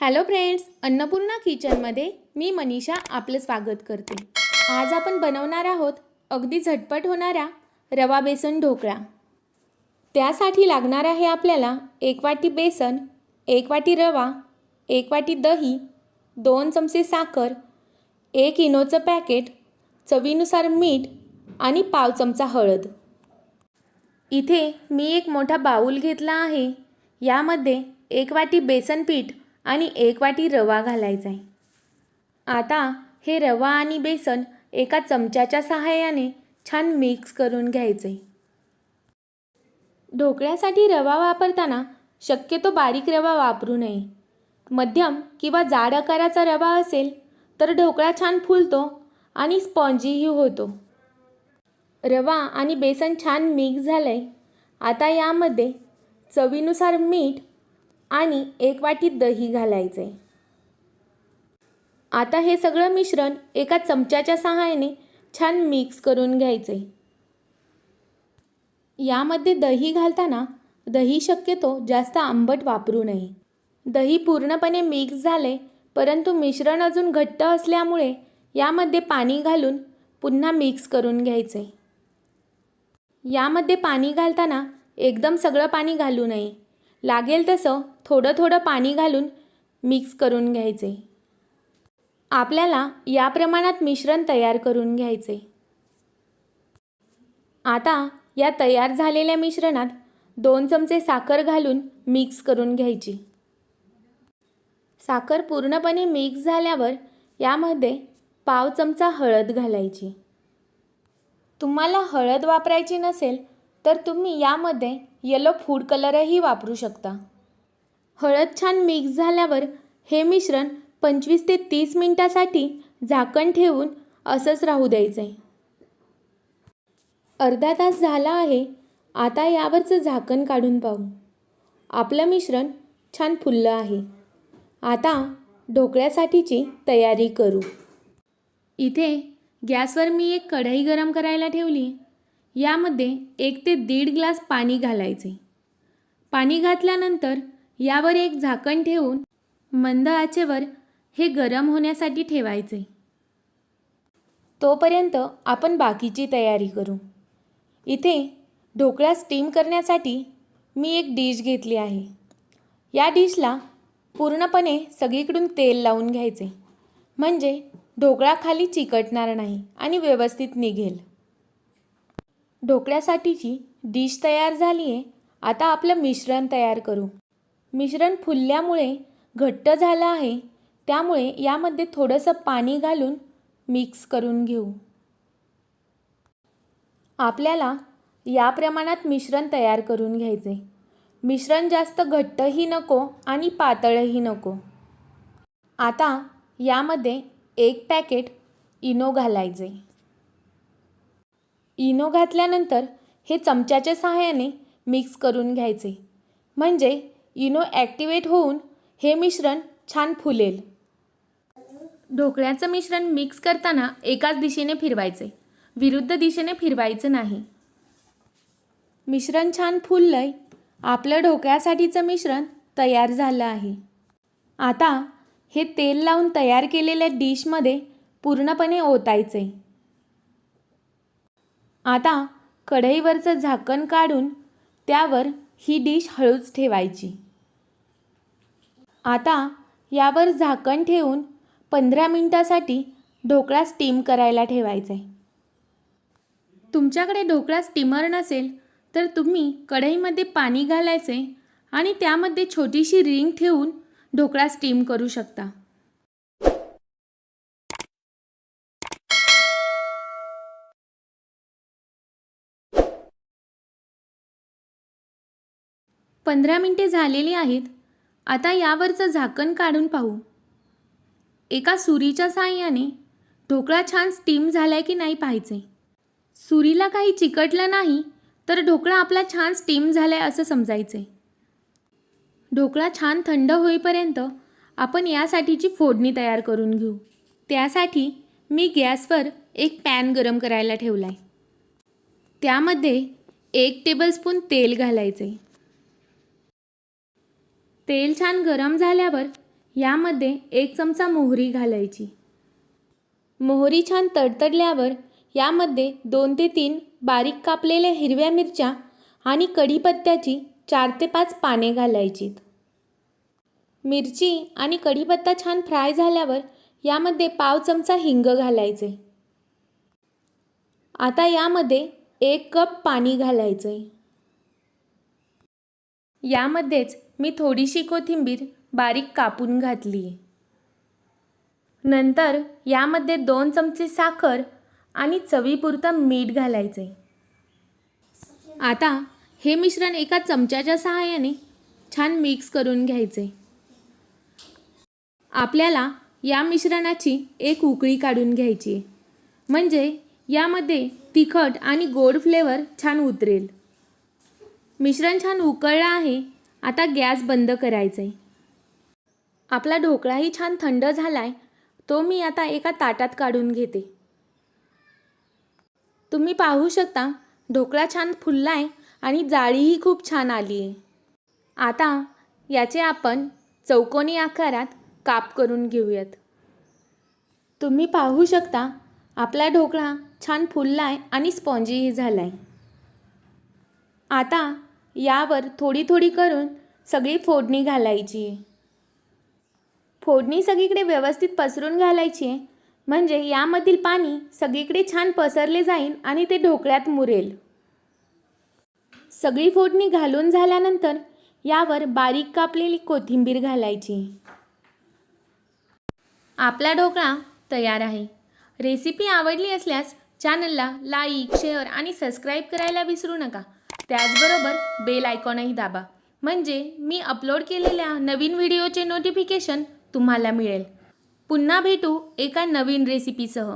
Hello friends Annapurna किचनमध्ये मी मनीषा आपलं स्वागत करते. आज आपण बनवणार आहोत अगदी झटपट होणारा रवा बेसन ढोकळा. त्यासाठी लागणार आहे आपल्याला एक वाटी बेसन एक वाटी रवा एक वाटी दही दोन चमचे साखर एक इनोचं पॅकेट चवीनुसार मीठ आणि पाव चमचा हळद. इथे मी एक मोठा बाऊल घेतला आहे. यामध्ये एक वाटी बेसन पीठ आणि एक वाटी रवा घालायचा आहे आता हे रवा आणि बेसन एका चमच्याच्या सहाय्याने छान मिक्स करून घ्यायचे आहे ढोकळ्यासाठी रवा वापरताना शक्यतो बारीक रवा वापरू नये. मध्यम किंवा जाड आकाराचा रवा असेल तर ढोकळा छान फुलतो आणि स्पॉन्जीही होतो. रवा आणि बेसन छान मिक्स झालं आहे आता यामध्ये चवीनुसार मीठ आणि एक वाटी दही घालायचे. आता हे सगळं मिश्रण एका चमच्याच्या सहाय्याने छान मिक्स करून घ्यायचे. यामध्ये दही घालताना दही शक्यतो जास्त आंबट वापरू नये. दही पूर्णपणे मिक्स झाले परंतु मिश्रण अजून घट्ट असल्यामुळे यामध्ये पाणी घालून पुन्हा मिक्स करून घ्यायचे. यामध्ये पाणी घालताना एकदम सगळं पाणी घालू नये. लागेल तसं थोडं थोडं पाणी घालून मिक्स करून घ्यायचे. आपल्याला या प्रमाणात मिश्रण तयार करून घ्यायचे. आता या तयार झालेल्या मिश्रणात दोन चमचे साखर घालून मिक्स करून घ्यायची. साखर पूर्णपणे मिक्स झाल्यावर यामध्ये पाव चमचा हळद घालायची. तुम्हाला हळद वापरायची नसेल तर तुम्ही यामध्ये येलो फूड कलरही वापरू शकता. हळद छान मिक्स झाल्यावर हे मिश्रण पंचवीस ते तीस मिनटासाठी झाकण ठेवून असंच राहू द्यायचं आहे अर्धा तास झाला आहे आता यावरचं झाकण काढून पाहू. आपलं मिश्रण छान फुललं आहे. आता ढोकळ्यासाठीची तयारी करू. इथे गॅसवर मी एक कढई गरम करायला ठेवली. यामध्ये एक ते दीड ग्लास पाणी घालायचे. पाणी घातल्यानंतर यावर एक झाकण ठेवून मंद आचेवर हे गरम होण्यासाठी ठेवायचे. तोपर्यंत आपण बाकीची तयारी करू. इथे ढोकळा स्टीम करण्यासाठी मी एक डिश घेतली आहे. या डिशला पूर्णपणे सगळीकडून तेल लावून घ्यायचे. म्हणजे ढोकळा खाली चिकटणार नाही आणि व्यवस्थित निघेल. ढोकळ्यासाठीची डिश तयार झाली आहे. आता आपलं मिश्रण तयार करू. मिश्रण फुलल्यामुळे घट्ट झालं आहे. त्यामुळे यामध्ये थोडंसं पाणी घालून मिक्स करून घेऊ. आपल्याला या प्रमाणात मिश्रण तयार करून घ्यायचे मिश्रण जास्त घट्टही नको आणि पातळही नको. आता यामध्ये एक पॅकेट इनो घालायचे इनो घातल्यानंतर हे चमच्याच्या सहाय्याने मिक्स करून घ्यायचे. म्हणजे इनो ॲक्टिवेट होऊन हे मिश्रण छान फुलेल. ढोकळ्याचं मिश्रण मिक्स करताना एकाच दिशेने फिरवायचे. विरुद्ध दिशेने फिरवायचं नाही. मिश्रण छान फुललंय. आपलं ढोकळ्यासाठीचं मिश्रण तयार झालं आहे. आता हे तेल लावून तयार केलेल्या डिशमध्ये पूर्णपणे ओतायचे. आता कढईवरचं झाकण काढून त्यावर ही डिश हळूच ठेवायची. आता यावर झाकण ठेवून पंधरा मिनटासाठी ढोकळा स्टीम करायला ठेवायचा आहे तुमच्याकडे ढोकळा स्टीमर नसेल तर तुम्ही कढईमध्ये पाणी घालायचे आणि त्यामध्ये छोटीशी रिंग ठेवून ढोकळा स्टीम करू शकता. पंधरा मिनटे झालेली आहेत. आता यावरचं झाकण काढून पाहू. एका सुरीच्या साह्याने ढोकळा छान स्टीम झालाय की नाही पाहायचे सुरीला काही चिकटलं नाही तर ढोकळा आपला छान स्टीम झालाय असं समजायचे ढोकळा छान थंड होईपर्यंत आपण यासाठीची फोडणी तयार करून घेऊ. त्यासाठी मी गॅसवर एक पॅन गरम करायला ठेवला आहे त्यामध्ये एक टेबलस्पून तेल घालायचे तेल छान गरम झाल्यावर यामध्ये एक चमचा मोहरी घालायची. मोहरी छान तडतडल्यावर यामध्ये दोन ते तीन बारीक कापलेल्या हिरव्या मिरच्या आणि कढीपत्त्याची चार ते पाच पाने घालायचीत. मिरची आणि कढीपत्ता छान फ्राय झाल्यावर यामध्ये पाव चमचा हिंग घालायचे. आता यामध्ये एक कप पाणी घालायचं. आहे यामध्येच मी थोडीशी कोथिंबीर बारीक कापून घातली. नंतर यामध्ये दोन चमचे साखर आणि चवीपुरतं मीठ घालायचे. आता हे मिश्रण एका चमच्याच्या सहाय्याने छान मिक्स करून घ्यायचे. आपल्याला या मिश्रणाची एक उकळी काढून घ्यायची. म्हणजे यामध्ये तिखट आणि गोड फ्लेवर छान उतरेल. मिश्रण छान उकळलं आहे आता गॅस बंद करायचा आहे आपला ढोकळाही छान थंड झाला आहे तो मी आता एका ताटात काढून घेते. तुम्ही पाहू शकता ढोकळा छान फुलला आहे आणि जाळीही खूप छान आली आहे आता याचे आपण चौकोनी आकारात काप करून घेऊयात. तुम्ही पाहू शकता आपला ढोकळा छान फुलला आहे आणि स्पॉन्जीही झाला आहे आता यावर थोडी थोडी करून सगळी फोडणी घालायची. फोडणी सगळीकडे व्यवस्थित पसरून घालायची. म्हणजे यामधील पाणी सगळीकडे छान पसरले जाईल आणि ते ढोकळ्यात मुरेल. सगळी फोडणी घालून झाल्यानंतर यावर बारीक कापलेली कोथिंबीर घालायची. आपला ढोकळा तयार आहे. रेसिपी आवडली असल्यास चॅनलला लाईक शेअर आणि सबस्क्राईब करायला विसरू नका. त्याचबरोबर बेल आयकॉनही दाबा. म्हणजे मी अपलोड केलेल्या नवीन व्हिडिओचे नोटिफिकेशन तुम्हाला मिळेल. पुन्हा भेटू एका नवीन रेसिपीसह